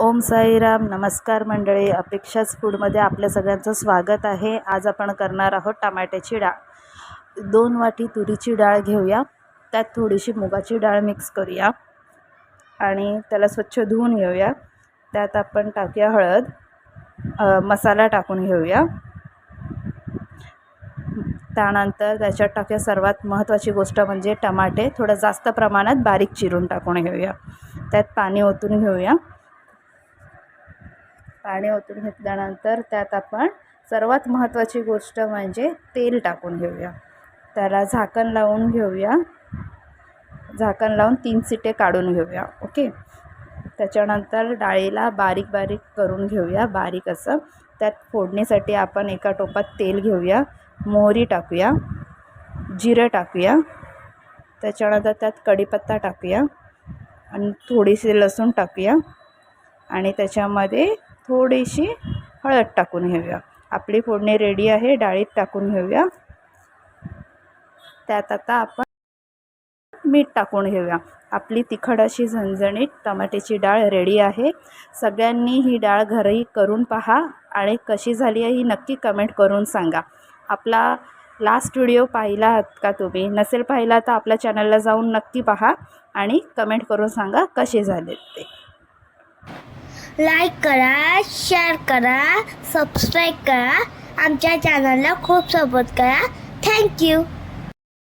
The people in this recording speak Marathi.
ओम साईराम नमस्कार मंडळी. अपेक्षाच फूडमध्ये आपल्या सगळ्यांचं स्वागत आहे. आज आपण करणार आहोत टमाट्याची डाळ. दोन वाटी तुरीची डाळ घेऊया. त्यात थोडीशी मुगाची डाळ मिक्स करूया आणि त्याला स्वच्छ धुवून घेऊया. त्यात आपण टाकूया हळद. मसाला टाकून घेऊया. त्यानंतर त्याच्यात टाकूया सर्वात महत्त्वाची गोष्ट म्हणजे टमाटे. थोडं जास्त प्रमाणात बारीक चिरून टाकून घेऊया. त्यात पाणी ओतून घेऊया. पाणी ओतून घेतल्यानंतर त्यात आपण सर्वात महत्त्वाची गोष्ट म्हणजे तेल टाकून घेऊया. त्याला झाकण लावून घेऊया. झाकण लावून तीन सिटे काढून घेऊया ओके? त्याच्यानंतर डाळीला बारीक बारीक करून घेऊया बारीक असं. त्यात फोडणीसाठी आपण एका टोपात तेल घेऊया मोहरी टाकूया जिरं टाकूया त्याच्यानंतर त्यात कढीपत्ता टाकूया आणि थोडीशी लसूण टाकूया आणि त्याच्यामध्ये थोडीशी हळद टाकून घेऊया. आपली फोडणी रेडी आहे डाळीत टाकून घेऊया. त्यात आता आपण मीठ टाकून घेऊया. आपली तिखट अशी झणझणीत टमाट्याची डाळ रेडी आहे. सगळ्यांनी ही डाळ घरी करून पहा आणि कशी झाली आहे ही नक्की कमेंट करून सांगा. आपला लास्ट व्हिडिओ पाहिला आहात का तुम्ही? नसेल पाहिला तर आपल्या चॅनलला जाऊन नक्की पहा आणि कमेंट करून सांगा कसे झाले ते. लाईक करा शेअर करा सबस्क्राईब करा. आमच्या चॅनलला खूप सपोर्ट करा. थँक्यू